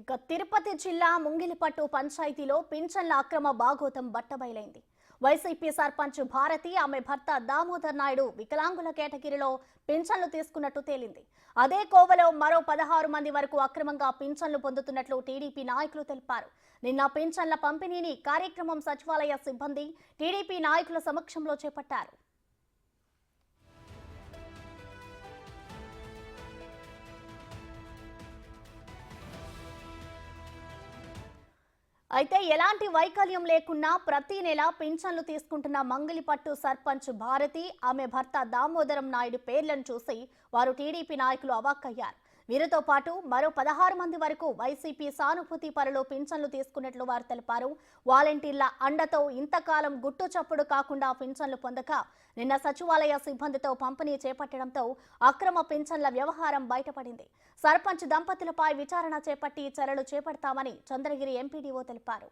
ఇక తిరుపతి జిల్లా ముంగిలిపట్టు పంచాయతీలో పింఛన్ల అక్రమ బాగోతం బట్టబయలైంది. వైసీపీ సర్పంచ్ భారతి ఆమె భర్త దామోదర్ నాయుడు వికలాంగుల కేటగిరీలో పింఛన్లు తీసుకున్నట్టు తేలింది. అదే కోవలో మరో పదహారు మంది వరకు అక్రమంగా పింఛన్లు పొందుతున్నట్లు టీడీపీ నాయకులు తెలిపారు. నిన్న పింఛన్ల పంపిణీని కార్యక్రమం సచివాలయ సిబ్బంది టీడీపీ నాయకుల సమక్షంలో చేపట్టారు. అయితే ఎలాంటి వైకల్యం లేకున్నా ప్రతి నెల పింఛన్లు తీసుకుంటున్న మంగలిపట్టు సర్పంచ్ భారతి ఆమె భర్త దామోదరం నాయుడు పేర్లను చూసి వారు టీడీపీ నాయకులు అవాక్కయ్యారు. వీరితో పాటు మరో పదహారు మంది వరకు వైసీపీ సానుభూతి పరులు పింఛన్లు తీసుకున్నట్లు వారు తెలిపారు. వాలంటీర్ల అండతో ఇంతకాలం గుట్టు చప్పుడు కాకుండా పింఛన్లు పొందక నిన్న సచివాలయ సిబ్బందితో పంపిణీ చేపట్టడంతో అక్రమ పింఛన్ల వ్యవహారం బయటపడింది. సర్పంచ్ దంపతులపై విచారణ చేపట్టి చర్యలు చేపడతామని చంద్రగిరి ఎంపీడీఓ తెలిపారు.